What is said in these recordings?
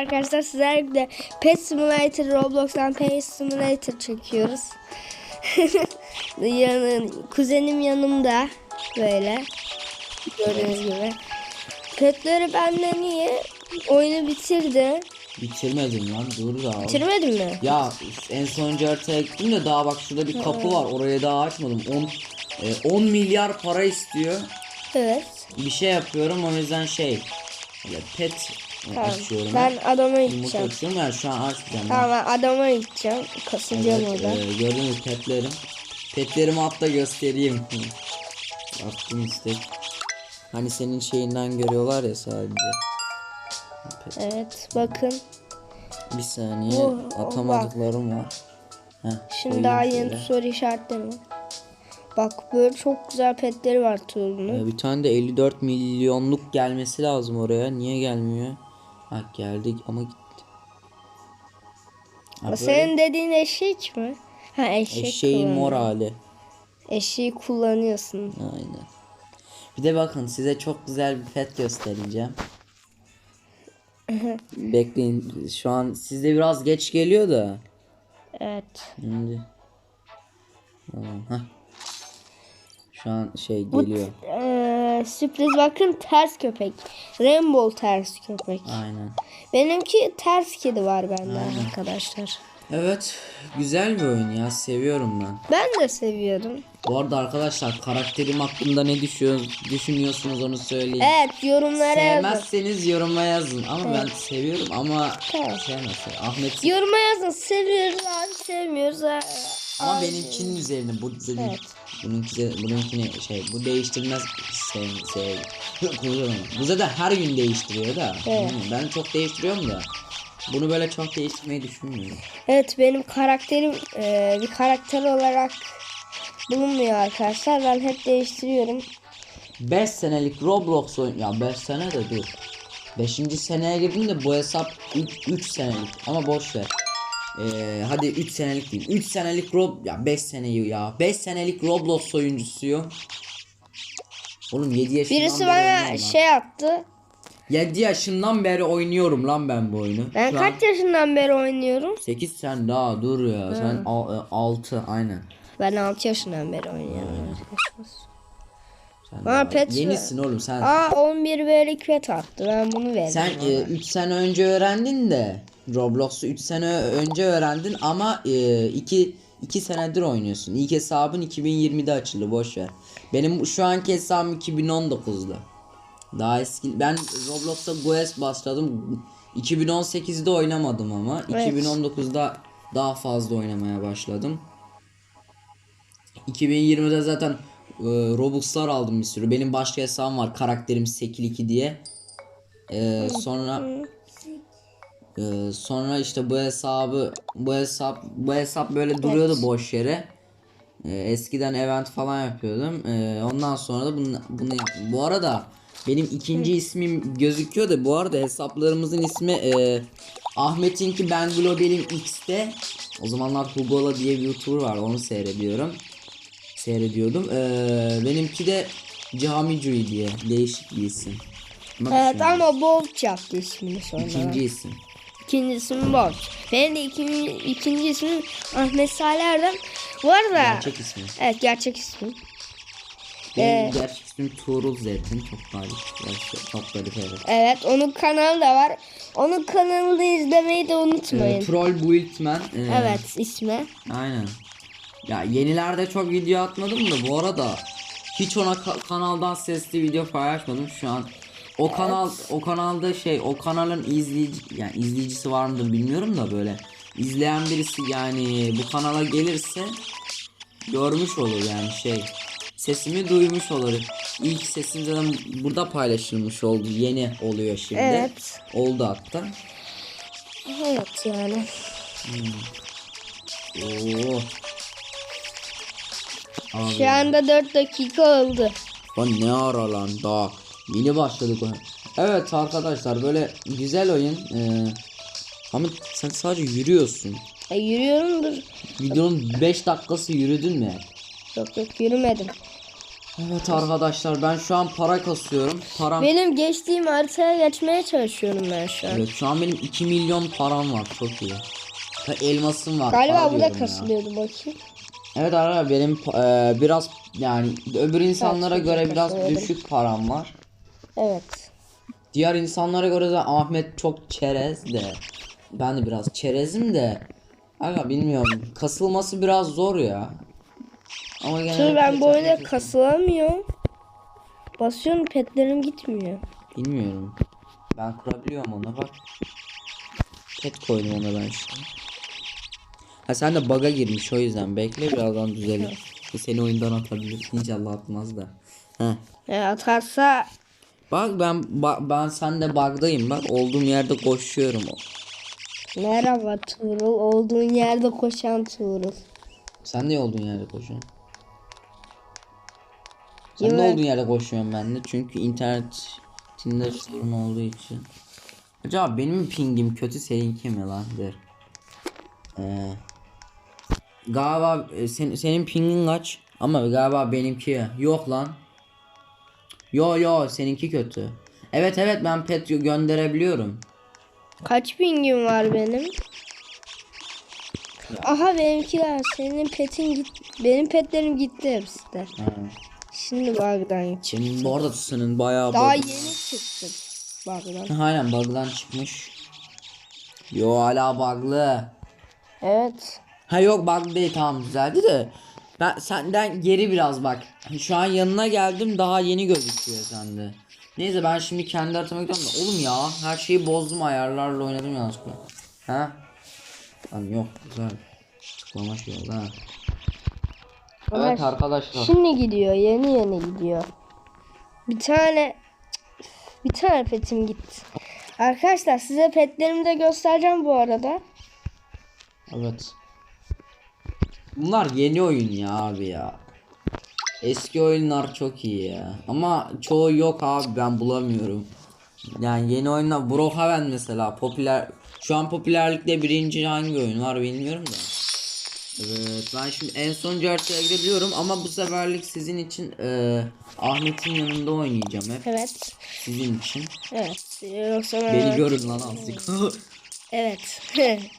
arkadaşlar sizlerle de Pet Simulator Roblox'tan Pet Simulator çekiyoruz. Yanın, kuzenim yanımda böyle gördüğünüz gibi. Petleri benden iyi. Oyunu bitirdi. Bitirmedim lan dur da. Bitirmedin mi? Ya en sonuncu haritaya gittim de daha bak şurada bir kapı var oraya daha açmadım. 10 e, 10 milyar para istiyor. Evet. Bir şey yapıyorum o yüzden şey böyle pet e, Tamam. açıyorum. Ben adama gideceğim. açıyorum yani şu an açmayacağım. ben. Tamam ben adama gideceğim. Kasacağım Evet, orada. e, gördünüz petlerim. Petlerimi hatta göstereyim. Attım istek. Hani senin şeyinden görüyorlar ya sadece. Pet. Evet bakın. Bir saniye Oh, oh, atamadıklarım var. Heh, Şimdi daha şöyle. yeni soru işaretleme. Bak böyle çok güzel petleri var Tuğrul'un. Ee, Bir tane de 54 milyonluk gelmesi lazım oraya. Niye gelmiyor? Ha geldik ama gitti. Ha, O böyle senin dediğin eşek mi? Ha eşek eşeğin mor hali. Eşeği kullanıyorsun. Aynen. Bir de bakın size çok güzel bir pet göstereceğim. Bekleyin. Şu an sizde biraz geç geliyor da. Evet. Şimdi. Heh. Şu an şey Bu geliyor. Eee, sürpriz bakın ters köpek. Rainbow ters köpek. Aynen. Benimki ters kedi var bende arkadaşlar. Evet. Güzel bir oyun ya. Seviyorum ben. Ben de seviyorum. Bu arada arkadaşlar karakterim hakkında ne düşünüyorsunuz onu söyleyin. Evet yorumlara yazın. Sevmezseniz yoruma yazın. Ama ben seviyorum ama Tamam. sevmezsen. Ahmet Yoruma yazın. Seviyoruz abi sevmiyoruz. abi. Ama benimkinin üzerine bu, bu Evet. bununki bununkini şey bu değiştirmez sev sev. Kuzurum. Bu zaten her gün değiştiriyor da. Evet. Hmm, Ben çok değiştiriyorum da. Bunu böyle çok değiştirmeyi düşünmüyorum. Evet benim karakterim eee, bir karakter olarak bulunmuyor arkadaşlar. Ben hep değiştiriyorum. 5 senelik Roblox oyun ya 5 sene de dur. 5. seneye girdim de bu hesap 3 senelik ama boş ver. Ee, hadi 3 senelik değil. 3 senelik Rob ya 5 seneyi ya. 5 senelik Roblox oyuncusuyum. Oğlum 7 yaşından Birisi beri bana şey attı. 7 yaşından beri oynuyorum lan ben bu oyunu. Ben Şu an kaç yaşından beri oynuyorum? 8 sen daha dur ya. Sen 6 aynen. Ben 6 yaşından beri oynuyorum. Sen pet yenisin oğlum sen. Aa 11 verik pet attı. Ben bunu verdim. Sen ona. 3 sene önce öğrendin de Roblox'u 3 sene önce öğrendin ama 2 2 senedir oynuyorsun. İlk hesabın 2020'de açıldı boş ver. Benim şu anki hesabım 2019'da. Daha eski ben Roblox'a Goes başladım. 2018'de oynamadım ama Evet. 2019'da daha fazla oynamaya başladım. 2020'de zaten e, Robux'lar aldım bir sürü. Benim başka hesabım var karakterim Sekil 2 diye. E, sonra e, sonra işte bu hesabı bu hesap bu hesap böyle duruyordu boş yere. E, eskiden event falan yapıyordum. E, ondan sonra da bunu, bunu yaptım. Bu arada benim ikinci ismim gözüküyor da bu arada hesaplarımızın ismi e, Ahmet'inki ben Global'im X'te. O zamanlar Hugola diye bir YouTuber var onu seyrediyorum. Seyrediyordum. E, benimki de Camicui diye değişik bir isim. Bak Evet şimdi, ama Bolt yaptı ismini sonra. ikinci isim. İkinci ismim Bolt. Benim de ikinci, ikinci ismim Ahmet Salih Erdem. Bu arada Gerçek ismi. evet gerçek ismim. Benim Ee, gerçek ismim Tuğrul Zeytin. Çok garip. Çok garip evet. Evet onun kanalı da var. Onun kanalını izlemeyi de unutmayın. Ee, Troll Builtman. ee, evet ismi. Aynen. Ya yenilerde çok video atmadım da bu arada hiç ona ka- kanaldan sesli video paylaşmadım şu an. O kanal o kanalda şey o kanalın izleyici yani izleyicisi var mıdır bilmiyorum da böyle izleyen birisi yani bu kanala gelirse görmüş olur yani şey sesimi duymuş olur. İlk sesim zaten burada paylaşılmış oldu. Yeni oluyor şimdi. Evet. Oldu hatta. Evet yani. Oo. Abi. Şu anda 4 dakika oldu. Lan ne ara lan daha yeni başladık oyun. Evet arkadaşlar böyle güzel oyun. Ee, ama sen sadece yürüyorsun. E, yürüyorumdur. Videonun 5 dakikası yürüdün mü? Yok yok yürümedim. Evet arkadaşlar ben şu an para kasıyorum. Param Benim geçtiğim haritaya geçmeye çalışıyorum ben şu an. Evet şu an benim 2 milyon param var çok iyi. Ha, elmasım var. Galiba bu da ya. kasılıyordu bakayım. Evet arkadaşlar benim e, biraz yani öbür insanlara göre biraz düşük param var. Evet. Diğer insanlara göre de Ahmet çok çerez de. Ben de biraz çerezim de. Aga bilmiyorum. Kasılması biraz zor ya. Ama gene Şimdi ben bu kasılması- kasılamıyorum. Basıyorum petlerim gitmiyor. Bilmiyorum. Ben kurabiliyorum onu bak. Pet koydum ona ben işte. Ha sen de bug'a girmiş o yüzden bekle birazdan düzelir. Seni oyundan atabilir. İnşallah atmaz da. Heh. E, atarsa Bak ben ba- ben sende bug'dayım bak olduğum yerde koşuyorum. merhaba Tuğrul. Olduğun yerde koşan Tuğrul. Sen de olduğun yerde koşuyorsun. Sen de Evet. olduğun yerde koşuyorsun ben de çünkü internetinde sorun olduğu için. Acaba benim mi pingim kötü seninki mi lan der. Ee, galiba e, sen, senin pingin kaç? Ama galiba benimki yok lan. Yo yo seninki kötü. Evet evet ben pet gö- gönderebiliyorum. Kaç pingim var benim? Aha benimkiler. Senin petin git. Benim petlerim gitti hepsi de. Ha. Şimdi bug'dan çık. Senin bu arada senin bayağı Daha bug- yeni çıktım. Bug'dan. Aynen bug'dan çıkmış. Yo hala bug'lı. Evet. Ha yok bug değil tamam güzeldi de. Ben senden geri biraz bak. Şu an yanına geldim daha yeni gözüküyor sende. Neyse ben şimdi kendi haritama gidiyorum da. Oğlum ya her şeyi bozdum ayarlarla oynadım yanlışlıkla. Ha? Lan yok güzel. Tıklama şey oldu ha. Evet arkadaşlar. Şimdi gidiyor. Yeni yeni gidiyor. Bir tane bir tane petim gitti. Arkadaşlar size petlerimi de göstereceğim bu arada. Evet. Bunlar yeni oyun ya abi ya. Eski oyunlar çok iyi ya. Ama çoğu yok abi ben bulamıyorum. Yani yeni oyunlar Brookhaven mesela popüler şu an popülerlikte birinci hangi oyun var bilmiyorum da. Evet ben şimdi en son haritaya gidebiliyorum ama bu seferlik sizin için eee, Ahmet'in yanında oynayacağım hep Evet. sizin için. Evet. Yoksa ben- Beni görün lan azıcık. Evet.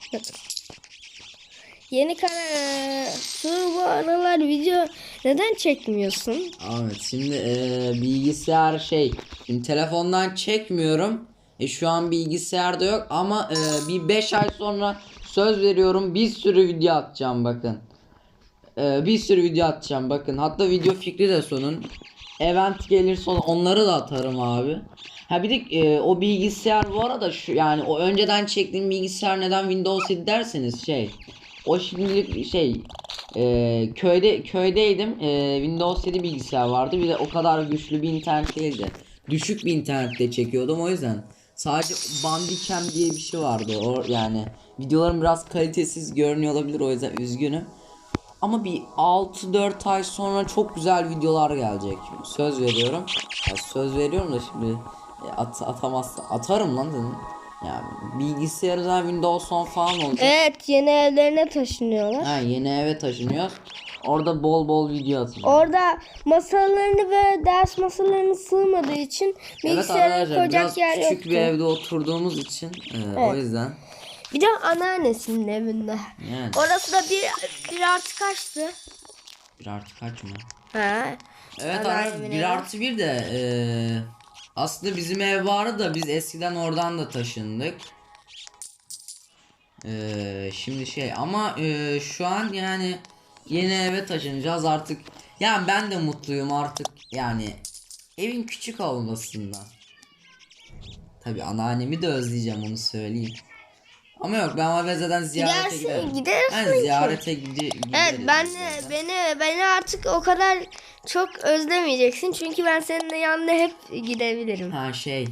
Yeni kanal. Şu bu aralar video neden çekmiyorsun? Evet şimdi eee, bilgisayar şey şimdi telefondan çekmiyorum. E, şu an bilgisayarda yok ama eee, bir 5 ay sonra söz veriyorum bir sürü video atacağım bakın. Eee, bir sürü video atacağım bakın. Hatta video fikri de sonun. Event gelir sonra onları da atarım abi. Ha bir de eee, o bilgisayar bu arada şu yani o önceden çektiğim bilgisayar neden Windows 7 derseniz şey o şimdilik şey e, köyde köydeydim. E, Windows 7 bilgisayar vardı. Bir de o kadar güçlü bir internet değildi. Düşük bir internette çekiyordum. O yüzden sadece Bandicam diye bir şey vardı. O yani videolarım biraz kalitesiz görünüyor olabilir. O yüzden üzgünüm. Ama bir 6-4 ay sonra çok güzel videolar gelecek. Söz veriyorum. Ya söz veriyorum da şimdi e, at, atamazsa atarım lan dedim yani bilgisayarda Windows 10 falan olacak Evet yeni evlerine taşınıyorlar. Ha yeni eve taşınıyoruz. Orada bol bol video atacağım. Orada masalarını ve ders masalarını sığmadığı için evet bilgisayarı arkadaşlar koyacak yer küçük yoktu. bir evde oturduğumuz için e, o yüzden Bir de anneannesinin evinde. yani Orası da bir, bir artı kaçtı? bir artı kaç mı? Ha. Evet arkadaşlar bir artı bir de e, aslında bizim ev vardı da biz eskiden oradan da taşındık. E, şimdi şey ama e, şu an yani yeni eve taşınacağız artık. Yani ben de mutluyum artık yani evin küçük olmasından. Tabi anneannemi de özleyeceğim onu söyleyeyim. Ama yok ben Aveze'den ziyarete Gidersin, giderim. gidersin Ben ki. ziyarete gide gideriz Evet ben beni beni artık o kadar çok özlemeyeceksin çünkü ben seninle yanına hep gidebilirim. Ha şey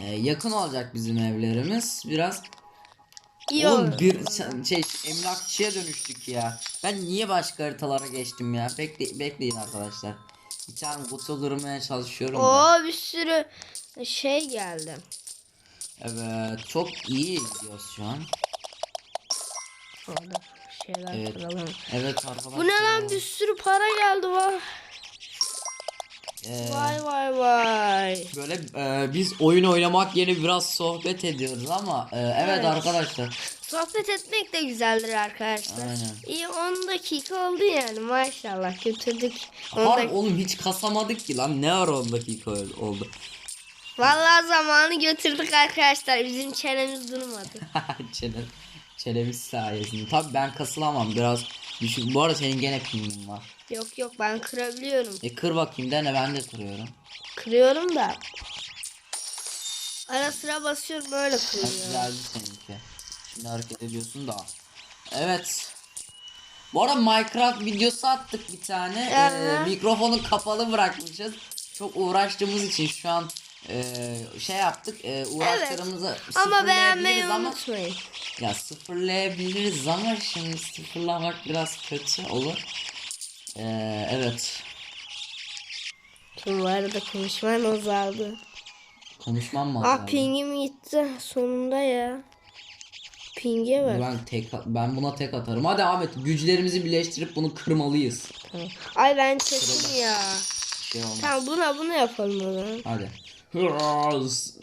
e, yakın olacak bizim evlerimiz biraz. İyi Oğlum olur. bir sen- şey emlakçıya dönüştük ya. Ben niye başka haritalara geçtim ya? Bekle, bekleyin arkadaşlar. Bir tane kutu kırmaya çalışıyorum. da. Oo bir sürü şey geldi. Evet çok iyi gidiyoruz şu an. Orada şeyler Evet. kıralım. Evet arkadaşlar. Bu ne lan bir sürü para geldi var. Ee, Vay vay vay. Böyle e, biz oyun oynamak yerine biraz sohbet ediyoruz ama e, evet, Evet. arkadaşlar Sohbet etmek de güzeldir arkadaşlar. Aynen. İyi 10 dakika oldu yani maşallah götürdük. 10 Harbi dakika. oğlum hiç kasamadık ki lan ne ara 10 dakika oldu. Vallahi zamanı götürdük arkadaşlar. Bizim çenemiz durmadı. Çene, çenemiz sayesinde. Tabi ben kasılamam biraz düşük. Bu arada senin gene pingin var. yok yok ben kırabiliyorum. E kır bakayım dene ben de kırıyorum. Kırıyorum da. Ara sıra basıyorum böyle Bak kırıyorum. güzeldi seninki. Şimdi hareket ediyorsun da. Evet. Bu arada Minecraft videosu attık bir tane. Ee, mikrofonu kapalı bırakmışız. Çok uğraştığımız için şu an e, şey yaptık. E, uğraşlarımızı Ama beğenmeyi ama unutmayın. ya sıfırlayabiliriz ama şimdi sıfırlamak biraz kötü olur. Ee, evet. Şimdi bu arada konuşman azaldı. Konuşmam mı? Ah lazım? pingim gitti sonunda ya. Pinge bak. Ben tek ben buna tek atarım. Hadi Ahmet güçlerimizi birleştirip bunu kırmalıyız. Tamam. Ay ben çektim ya. Şey olmaz. Tamam buna bunu yapalım o zaman. Hadi.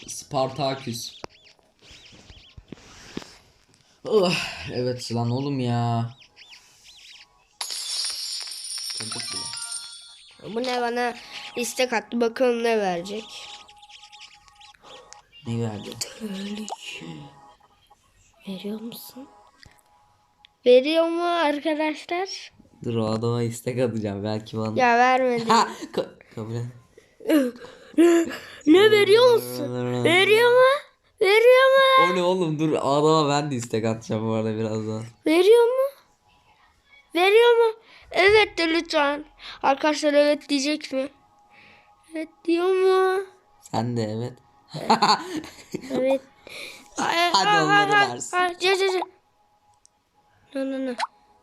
Spartaküs. Oh, evet lan oğlum ya. Bu ne bana istek attı bakalım ne verecek. Ne verdi? Veriyor musun? Veriyor mu arkadaşlar? Dur o adama istek atacağım belki bana. Ya vermedi. Ha, ka- kabul et. ne veriyor musun? Veriyor mu? Veriyor mu? O ne oğlum dur adama ben de istek atacağım bu arada birazdan. Veriyor mu? Veriyor mu? Evet de lütfen. Arkadaşlar evet diyecek mi? Evet diyor mu? Sen de evet. Evet. Hadi onları versin. ay, ce, ce, ce. No, no, no.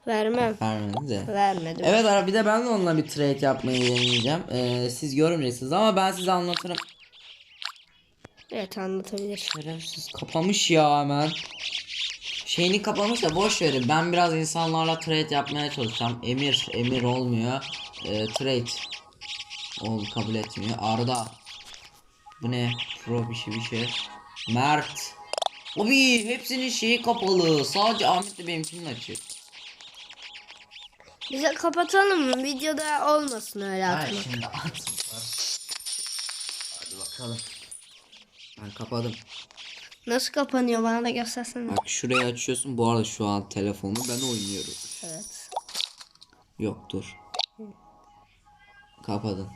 Vermem. Vermedi de. Vermedim. Evet ara bir de ben de onunla bir trade yapmayı deneyeceğim. Ee, siz görmeyeceksiniz ama ben size anlatırım. Evet anlatabilir. Şerefsiz kapamış ya hemen. Şeyini kapamış da boş verin. Ben biraz insanlarla trade yapmaya çalışacağım. Emir, emir olmuyor. Ee, trade. Ol kabul etmiyor. Arda. Bu ne? Pro bir şey bir şey. Mert. Obi hepsinin şeyi kapalı. Sadece Ahmet de benimkinin açık. Bize kapatalım mı? Videoda olmasın öyle Hayır atmak. şimdi at. Hadi bakalım. Ben kapadım. Nasıl kapanıyor bana da göstersene. Bak şurayı açıyorsun. Bu arada şu an telefonu ben oynuyorum. Evet. Yok dur. Kapadım.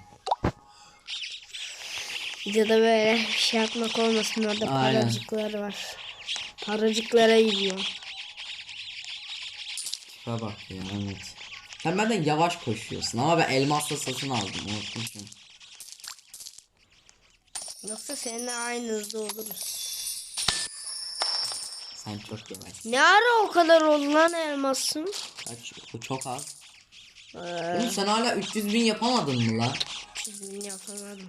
Videoda böyle bir şey yapmak olmasın orada Aynen. paracıklar var. Paracıklara gidiyor. Tipe bak ya evet. Sen benden yavaş koşuyorsun ama ben elmasla satın aldım unutmuşum. Yoksa seninle aynı hızda oluruz. Sen çok yavaşsın. Ne ara o kadar oldu lan elmasın? Kaç? Bu çok az. Ee, Oğlum sen hala 300 bin yapamadın mı lan? çizim yapamadım.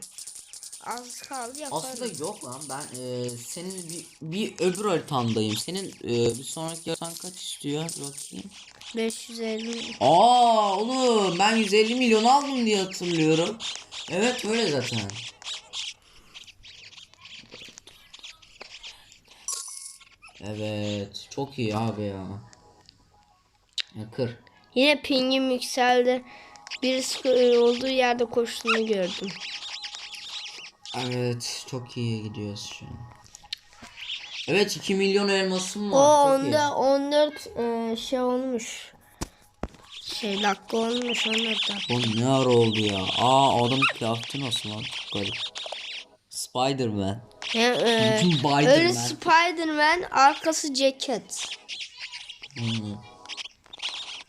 Az kaldı yaparım. Aslında yok lan ben e, senin bir, bir öbür haritandayım. Senin e, bir sonraki haritan kaç istiyor? Bakayım. 550 Aa oğlum ben 150 milyon aldım diye hatırlıyorum. Evet öyle zaten. Evet çok iyi abi ya. Ya kır. Yine pingim yükseldi. Birisi e, olduğu yerde koştuğunu gördüm. Evet çok iyi gidiyoruz şu an. Evet 2 milyon elmasım O var. iyi. onda 14 e, şey olmuş. Şey dakika olmuş 14 dakika. Oğlum ne ara oldu ya? Aa adam kıyafeti nasıl lan? Çok garip. Spiderman. Ya, e, Spiderman. Önü Spiderman, arkası ceket. Hmm.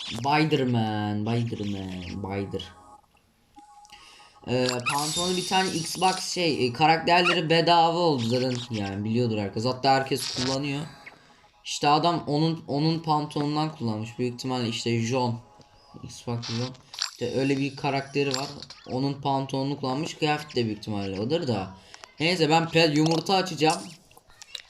Spiderman, Spiderman, Spider. Ee, pantolonu bir tane Xbox şey e, karakterleri bedava oldu zaten. Yani biliyordur herkes. Hatta herkes kullanıyor. İşte adam onun onun pantolonundan kullanmış. Büyük ihtimalle işte John Xbox John. İşte öyle bir karakteri var. Onun pantolonunu kullanmış kıyafet de büyük ihtimalle odur da. Neyse ben yumurta açacağım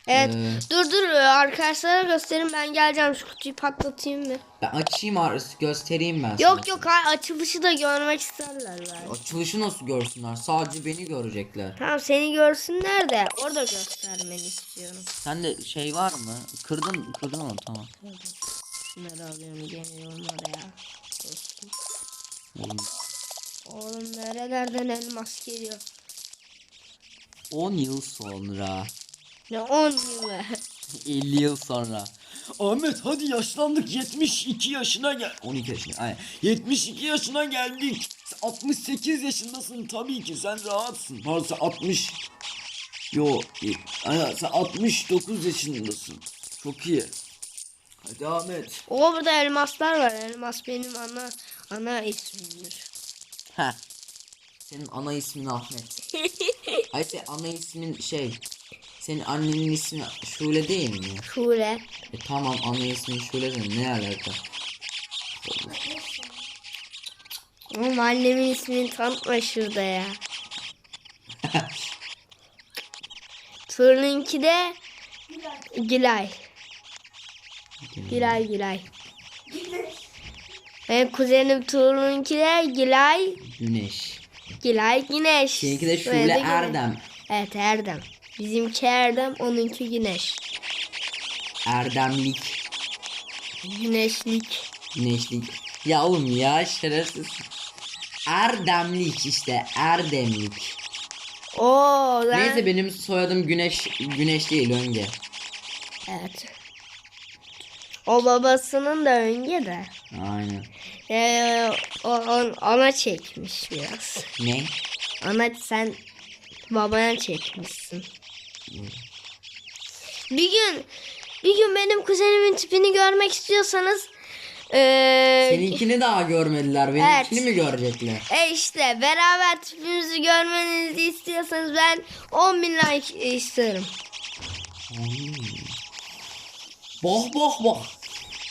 Evet. Ee, Dur dur arkadaşlara göstereyim ben geleceğim şu kutuyu patlatayım mı? ben açayım arası göstereyim ben sana. Yok yok hayır açılışı da görmek isterler belki. Açılışı nasıl görsünler? Sadece beni görecekler. Tamam seni görsünler de orada göstermeni istiyorum. Sen de şey var mı? Kırdın kırdın onu tamam. Şunları alıyorum geliyorum oraya. Dostum. Oğlum, Oğlum nerelerden elmas geliyor? 10 yıl sonra. Ne 10 yıl be. 50 yıl sonra. Ahmet hadi yaşlandık 72 yaşına gel. 12 yaşında. Aynen. 72 yaşına geldik. Sen 68 yaşındasın tabii ki sen rahatsın. Sen 60. Yo, e, ay, sen 69 yaşındasın. Çok iyi. Hadi Ahmet. O burada elmaslar var. Elmas benim ana ana ismimdir. Heh. Senin ana ismin Ahmet. Ay sen ana ismin şey. Senin annenin ismi Şule değil mi? Şule. E tamam ana ismin Şule de ne alaka? Oğlum annemin ismini tanıtma şurada ya. Tırnınki de Gülay. Gülay Gülay. Benim kuzenim Tuğrul'unki de Gülay. Güneş. Gülay Güneş. Seninki de Şule. Erdem. Evet Erdem. Bizimki Erdem, onunki Güneş. Erdemlik. Güneşlik. Güneşlik. Ya oğlum ya şerefsiz. Erdemlik işte Erdemlik. Oo, ben... Neyse benim soyadım Güneş Güneş değil Önge. Evet. O babasının da önce de. Aynen. Ee, o, on- ona çekmiş biraz. Ne? Ana sen babana çekmişsin. Bir gün bir gün benim kuzenimin tipini görmek istiyorsanız ee, Seninkini daha görmediler. Benimkini Evet. mi görecekler? e işte beraber tipimizi görmenizi istiyorsanız ben 10 bin like isterim. Boh boh boh.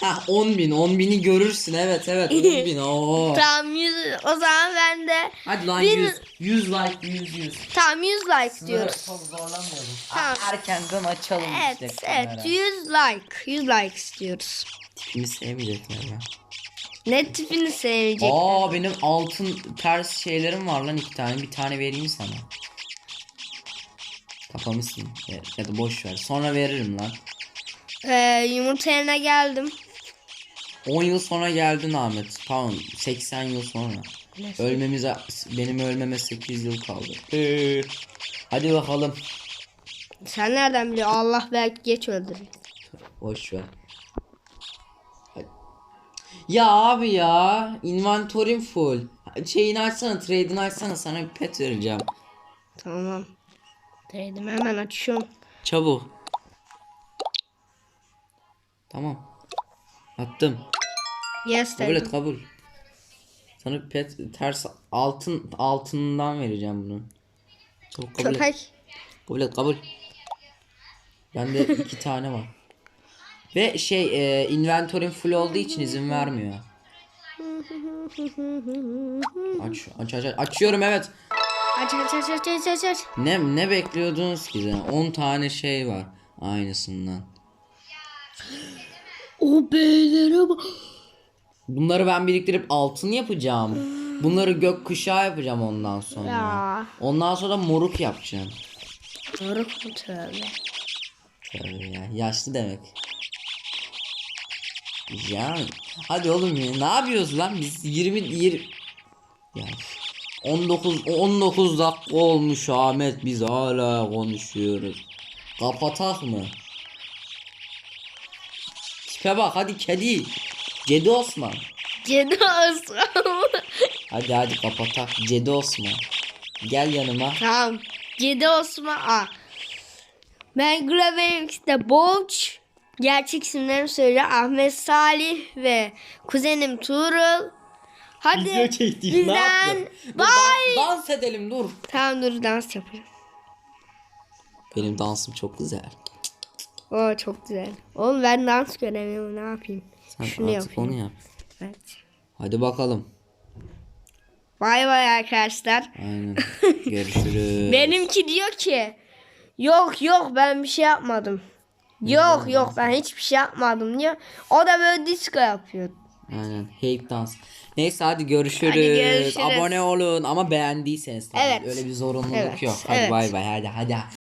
Ha 10 bin 10 bini görürsün evet evet 10 bin oo. Tamam 100 o zaman ben de Hadi lan Bir- 100 100 like 100 100. tam 100 like diyoruz. Çok zorlamayalım. Tamam. Erkenden açalım Evet işte. evet kamera. 100 like 100 like istiyoruz. Tipini sevmeyecekler ya. Ne tipini sevecek? Aa benim altın ters şeylerim var lan iki tane. Bir tane vereyim sana. Kapamışsın. Ya, ya da boş ver. Sonra veririm lan. Ee, yumurta yerine geldim. 10 yıl sonra geldin Ahmet. Pardon 80 yıl sonra. Ölmemize benim ölmeme 8 yıl kaldı. Ee, Hadi bakalım. Sen nereden biliyorsun? Allah belki geç öldürür. Boş ver. Hadi. Ya abi ya inventory'm full. Şeyini açsana, trade'ini açsana sana bir pet vereceğim. Tamam. Dedim hemen açıyorum. Çabuk. Tamam. Attım. Yes Kabul et kabul. Sana pet ters altın altından vereceğim bunu. Çabuk kabul et. Köpek. Kabul et kabul. Bende iki tane var. Ve şey e, inventory'm full olduğu için izin vermiyor. Aç aç aç aç. açıyorum evet. Aç aç aç aç aç aç aç. Ne ne bekliyordunuz ki zaten? 10 tane şey var aynısından. O beylere bak. Bunları ben biriktirip altın yapacağım. Bunları gökkuşağı yapacağım ondan sonra. Ya. Ondan sonra moruk yapacağım. Doğru mu tövbe? Tabii ya. Yaşlı demek. Ya hadi oğlum ya ne yapıyoruz lan biz 20 20 ya 19 19 dakika olmuş Ahmet biz hala konuşuyoruz. Kapatak mı? Tipe bak hadi kedi. Cedi Osman. Cedi Osman. Hadi hadi kapatak. Cedi Osman. Gel yanıma. tamam. Cedi Osman. Aa. Ben de Boğuç. Gerçek isimlerimi söyle. Ahmet Salih ve kuzenim Tuğrul. Hadi Video çektik, bizden bye. Dans edelim dur. Tamam dur dans yapalım. Benim dansım çok güzel. Oo çok güzel. Oğlum ben dans göremiyorum ne yapayım? Sen Şunu artık yapayım. onu yap. Evet. Hadi bakalım. Bay bay arkadaşlar. Aynen. Görüşürüz. Benimki diyor ki Yok yok ben bir şey yapmadım. Yok yok ben hiçbir şey yapmadım diyor. O da böyle disco yapıyor. Aynen. Hate dans. Neyse hadi görüşürüz. Hadi görüşürüz. Abone olun ama beğendiyseniz tabii. Evet. Öyle bir zorunluluk Evet, yok. Hadi evet. bay bay. Hadi hadi.